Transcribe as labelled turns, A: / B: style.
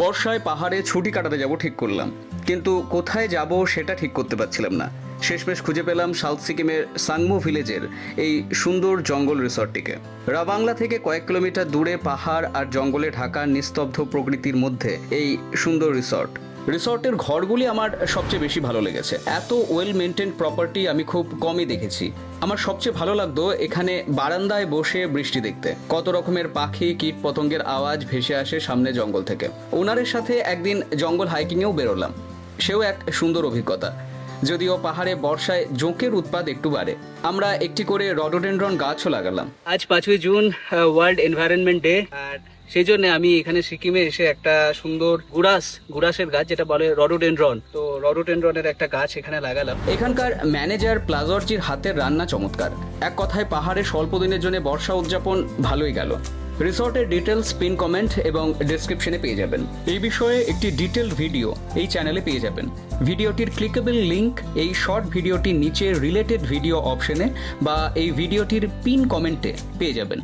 A: বর্ষায় পাহাড়ে ছুটি কাটাতে যাব ঠিক করলাম। কিন্তু কোথায় যাব সেটা ঠিক করতে পারছিলাম না। শেষমেশ খুঁজে পেলাম সাউথ সিকিমের সাংমু ভিলেজের এই সুন্দর জঙ্গল রিসর্টটিকে। রাবাংলা থেকে কয়েক কিলোমিটার দূরে পাহাড় আর জঙ্গলে ঢাকা নিস্তব্ধ প্রকৃতির মধ্যে এই সুন্দর রিসর্ট। রিসর্টের ঘরগুলি আমার সবচেয়ে বেশি ভালো লেগেছে। এত ওয়েল মেনটেন প্রপার্টি আমি খুব কমই দেখেছি। আমার সবচেয়ে ভালো লাগতো এখানে বারান্দায় বসে বৃষ্টি দেখতে। কত রকমের পাখি কীট পতঙ্গের আওয়াজ ভেসে আসে সামনে জঙ্গল থেকে। ওনারের সাথে একদিন জঙ্গল হাইকিংয়েও বেরোলাম। সেও এক সুন্দর অভিজ্ঞতা। যদিও পাহাড়ে বর্ষায় জোঁকের উৎপাদ একটু বাড়ে। আমরা একটি করে রডোডেন্ড্রন গাছও লাগালাম।
B: আজ পাঁচই জুন ওয়ার্ল্ড এনভায়রনমেন্ট ডে আর সেই জন্য আমি এখানে সিকিমে এসে একটা সুন্দর গুড়াস, গুড়াসের গাছ যেটা বলে রডোডেন্ড্রন। তো রডোডেন্ড্রনের একটা গাছ এখানে লাগালাম।
A: এখানকার ম্যানেজার প্লাজর্জির হাতের রান্না চমৎকার। এক কথায় পাহাড়ে স্বল্প দিনের জন্য বর্ষা উদযাপন ভালোই গেল। রিসর্টের ডিটেলস পিন কমেন্ট এবং ডেসক্রিপশনে পেয়ে যাবেন। এই বিষয়ে একটি ডিটেল ভিডিও এই চ্যানেলে পেয়ে যাবেন। ভিডিওটির ক্লিকেবল লিংক এই শর্ট ভিডিওটির নিচে রিলেটেড ভিডিও অপশনে বা এই ভিডিওটির পিন কমেন্টে পেয়ে যাবেন।